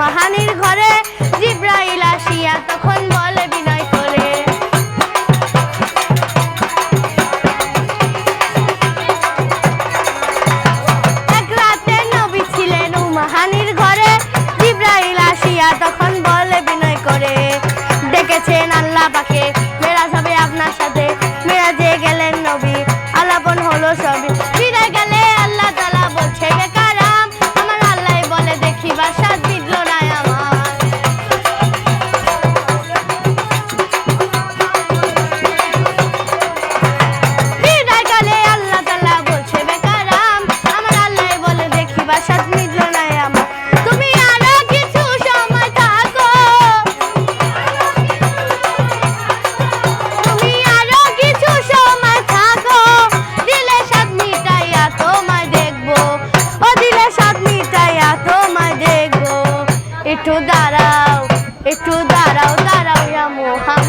মহানির ঘরে জিব্রাইল আসিয়া তখন বলে বিনয় করে এক রাতে নবী ছিলেন মহানির ঘরে জিব্রাইল আসিয়া তখন বলে বিনয় করে ডেকেছেন আল্লাহ পাকে, মেরাজ হবে আপনার সাথে। একটু দাঁড়াও দাঁড়াও ইয়া মোহা